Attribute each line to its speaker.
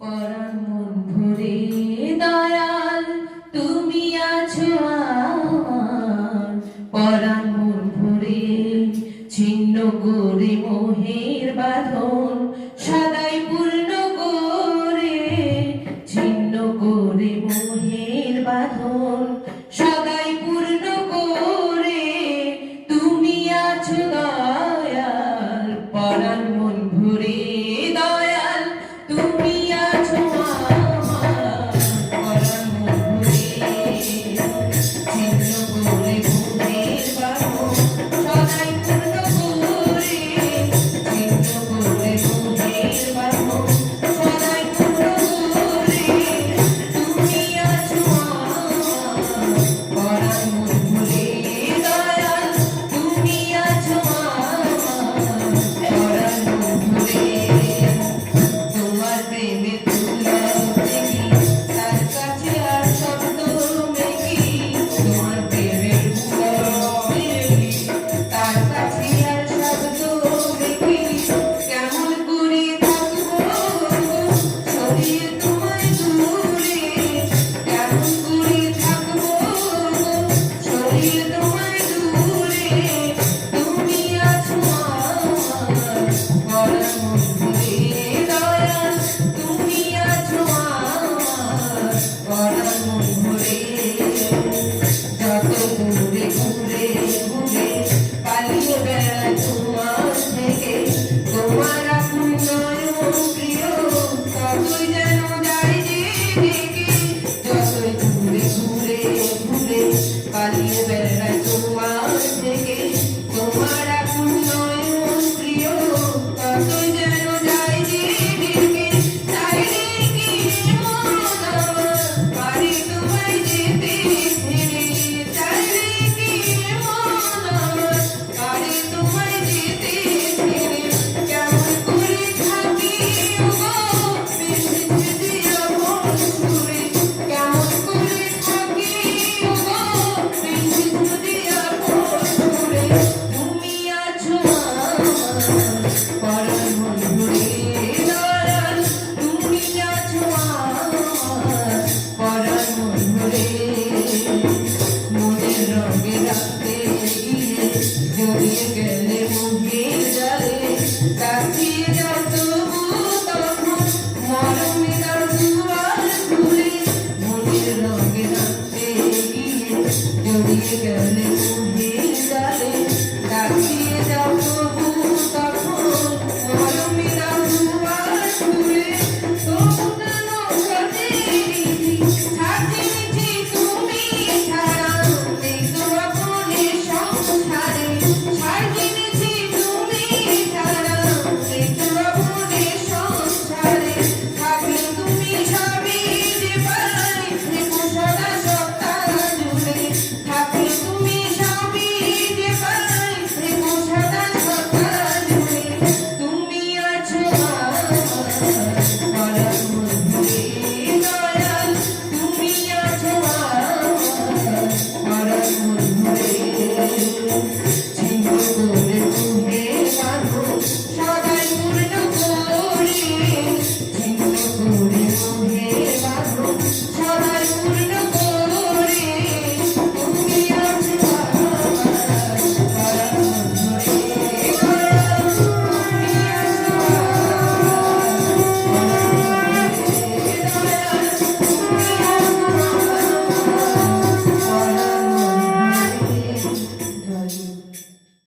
Speaker 1: পরাণ মন ভরে দয়াল তুমি আছো আমার। পরাণ Thank you.